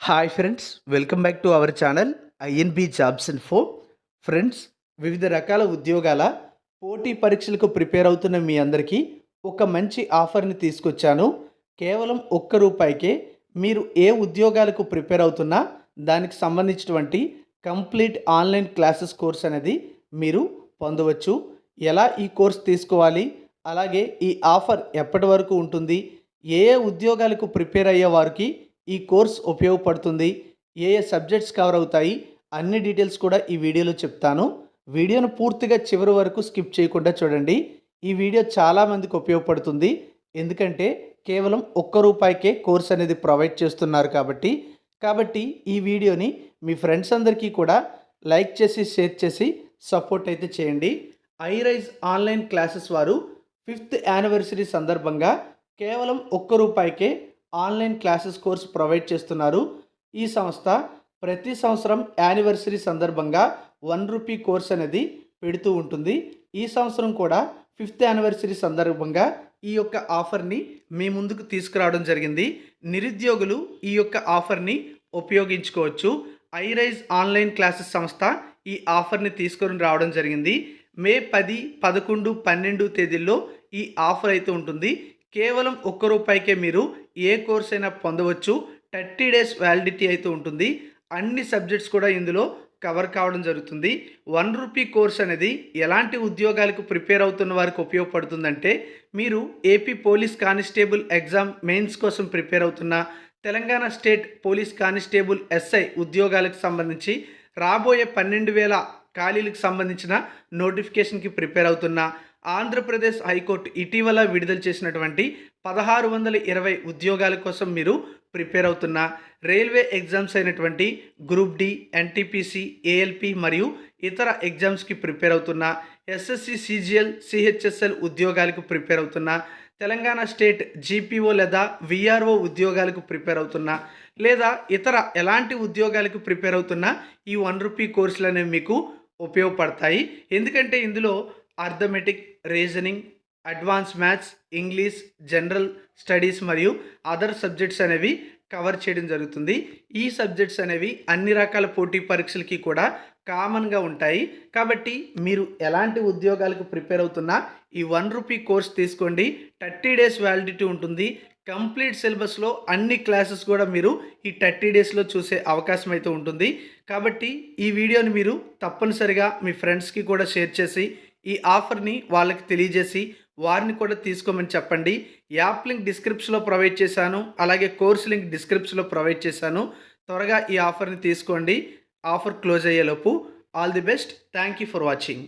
Hi friends welcome back to our channel INB jobs ఫో friends వివిధ రకాల ఉద్యోగాల పోటీ పరీక్షలకు ప్రిపేర్ అవుతున్న మీ అందరికీ ఒక మంచి ఆఫర్ని తీసుకొచ్చాను. కేవలం ఒక్క రూపాయికే మీరు ఏ ఉద్యోగాలకు ప్రిపేర్ అవుతున్నా దానికి సంబంధించినటువంటి కంప్లీట్ ఆన్లైన్ క్లాసెస్ కోర్స్ అనేది మీరు పొందవచ్చు. ఎలా ఈ కోర్స్ తీసుకోవాలి? అలాగే ఈ ఆఫర్ ఎప్పటి వరకు ఉంటుంది? ఏ ఏ ఉద్యోగాలకు ప్రిపేర్ అయ్యే వారికి ఈ కోర్స్ ఉపయోగపడుతుంది. ఏ ఏ సబ్జెక్ట్స్ కవర్ అవుతాయి అన్ని డీటెయిల్స్ కూడా ఈ వీడియోలో చెప్తాను. వీడియోను పూర్తిగా చివరి వరకు స్కిప్ చేయకుండా చూడండి. ఈ వీడియో చాలామందికి ఉపయోగపడుతుంది. ఎందుకంటే కేవలం ఒక్క రూపాయికే కోర్స్ అనేది ప్రొవైడ్ చేస్తున్నారు కాబట్టి. కాబట్టి ఈ వీడియోని మీ ఫ్రెండ్స్ అందరికీ కూడా లైక్ చేసి షేర్ చేసి సపోర్ట్ అయితే చేయండి. ఐరైజ్ ఆన్లైన్ క్లాసెస్ వారు ఫిఫ్త్ యానివర్సరీ సందర్భంగా కేవలం ఒక్క రూపాయికే ఆన్లైన్ క్లాసెస్ కోర్స్ ప్రొవైడ్ చేస్తున్నారు. ఈ సంస్థ ప్రతి సంవత్సరం యానివర్సరీ సందర్భంగా వన్ రూపీ కోర్స్ అనేది పెడుతూ ఉంటుంది. ఈ సంవత్సరం కూడా ఫిఫ్త్ యానివర్సరీ సందర్భంగా ఈ యొక్క ఆఫర్ని మీ ముందుకు తీసుకురావడం జరిగింది. నిరుద్యోగులు ఈ యొక్క ఆఫర్ని ఉపయోగించుకోవచ్చు. ఐరైజ్ ఆన్లైన్ క్లాసెస్ సంస్థ ఈ ఆఫర్ని తీసుకొని రావడం జరిగింది. మే పది పదకొండు పన్నెండు తేదీల్లో ఈ ఆఫర్ అయితే ఉంటుంది. కేవలం ఒక్క రూపాయికే మీరు ఏ కోర్స్ అయినా పొందవచ్చు. థర్టీ డేస్ వ్యాలిడిటీ అయితే ఉంటుంది. అన్ని సబ్జెక్ట్స్ కూడా ఇందులో కవర్ కావడం జరుగుతుంది. వన్ రూపీ కోర్స్ అనేది ఎలాంటి ఉద్యోగాలకు ప్రిపేర్ అవుతున్న వారికి ఉపయోగపడుతుందంటే మీరు AP police constable exam mains కోసం ప్రిపేర్ అవుతున్న Telangana state police constable SI ఉద్యోగాలకు సంబంధించి రాబోయే పన్నెండు వేల ఖాళీలకు సంబంధించిన నోటిఫికేషన్కి ప్రిపేర్ అవుతున్న ఆంధ్రప్రదేశ్ హైకోర్టు ఇటీవల విడుదల చేసినటువంటి పదహారు వందల ఇరవై ఉద్యోగాల కోసం మీరు ప్రిపేర్ అవుతున్న రైల్వే ఎగ్జామ్స్ అయినటువంటి గ్రూప్ డి ఎన్టీపీసీ ఏఎల్పి మరియు ఇతర ఎగ్జామ్స్కి ప్రిపేర్ అవుతున్న ఎస్ఎస్సి సిజిఎల్ సిహెచ్ఎస్ఎల్ ఉద్యోగాలకు ప్రిపేర్ అవుతున్న తెలంగాణ స్టేట్ జీపీఓ లేదా విఆర్ఓ ఉద్యోగాలకు ప్రిపేర్ అవుతున్నా లేదా ఇతర ఎలాంటి ఉద్యోగాలకు ప్రిపేర్ అవుతున్నా ఈ వన్ రూపీ కోర్సులు అనేవి మీకు ఉపయోగపడతాయి. ఎందుకంటే ఇందులో arithmetic reasoning advance maths English general studies మరియు అదర్ సబ్జెక్ట్స్ అనేవి కవర్ చేయడం జరుగుతుంది. ఈ సబ్జెక్ట్స్ అనేవి అన్ని రకాల పోటీ పరీక్షలకి కూడా కామన్గా ఉంటాయి. కాబట్టి మీరు ఎలాంటి ఉద్యోగాలకు ప్రిపేర్ అవుతున్నా ఈ వన్ రూపీ కోర్స్ తీసుకోండి. థర్టీ డేస్ వ్యాలిడిటీ ఉంటుంది. కంప్లీట్ సిలబస్లో అన్ని క్లాసెస్ కూడా మీరు ఈ థర్టీ డేస్లో చూసే అవకాశం అయితే ఉంటుంది. కాబట్టి ఈ వీడియోని మీరు తప్పనిసరిగా మీ ఫ్రెండ్స్కి కూడా షేర్ చేసి ఈ ఆఫర్ని వాళ్ళకి తెలియజేసి వారిని కూడా తీసుకోమని చెప్పండి. యాప్ లింక్ డిస్క్రిప్షన్లో ప్రొవైడ్ చేశాను. అలాగే కోర్స్ లింక్ డిస్క్రిప్షన్లో ప్రొవైడ్ చేశాను. త్వరగా ఈ ఆఫర్ని తీసుకోండి. ఆఫర్ క్లోజ్ అయ్యేలోపు. All the best. Thank you for watching.